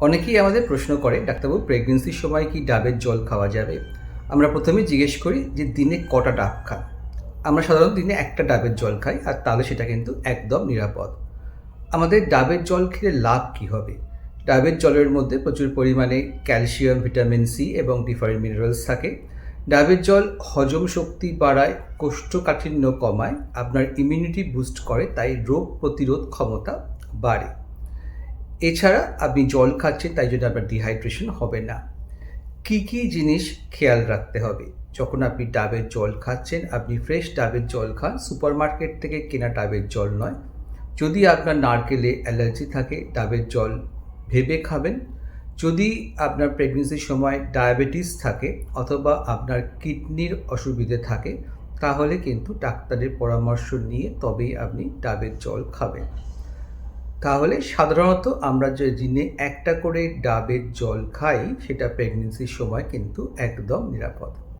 অনেকেই আমাদের প্রশ্ন করে, ডাক্তারবাবু প্রেগনেন্সির সময় কি ডাবের জল খাওয়া যাবে? আমরা প্রথমে জিজ্ঞেস করি যে দিনে কটা ডাব খান? আমরা সাধারণত দিনে একটা ডাবের জল খাই, আর তাহলে সেটা কিন্তু একদম নিরাপদ। আমাদের ডাবের জল খেলে লাভ কী হবে? ডাবের জলের মধ্যে প্রচুর পরিমাণে ক্যালসিয়াম, ভিটামিন সি এবং ডিফারেন্ট মিনারেলস থাকে। ডাবের জল হজম শক্তি বাড়ায়, কোষ্ঠকাঠিন্য কমায়, আপনার ইমিউনিটি বুস্ট করে, তাই রোগ প্রতিরোধ ক্ষমতা বাড়ে। এছাড়া আপনি জল খাচ্ছেন, তাই জন্য আপনার ডিহাইড্রেশন হবে না। কি কি জিনিস খেয়াল রাখতে হবে? যখন আপনি ডাবের জল খাচ্ছেন, আপনি ফ্রেশ ডাবের জল খান সুপারমার্কেট থেকে কেনা ডাবের জল নয়। যদি আপনার নারকেলে অ্যালার্জি থাকে, ডাবের জল ভেবে খাবেন। যদি আপনার প্রেগনেন্সির সময় ডায়াবেটিস থাকে, অথবা আপনার কিডনির অসুবিধে থাকে, তাহলে কিন্তু ডাক্তারের পরামর্শ নিয়ে তবেই আপনি ডাবের জল খাবেন। তাহলে সাধারণত আমরা যে দিনে একটা করে ডাবের জল খাই, সেটা প্রেগনেন্সির সময় কিন্তু একদম নিরাপদ।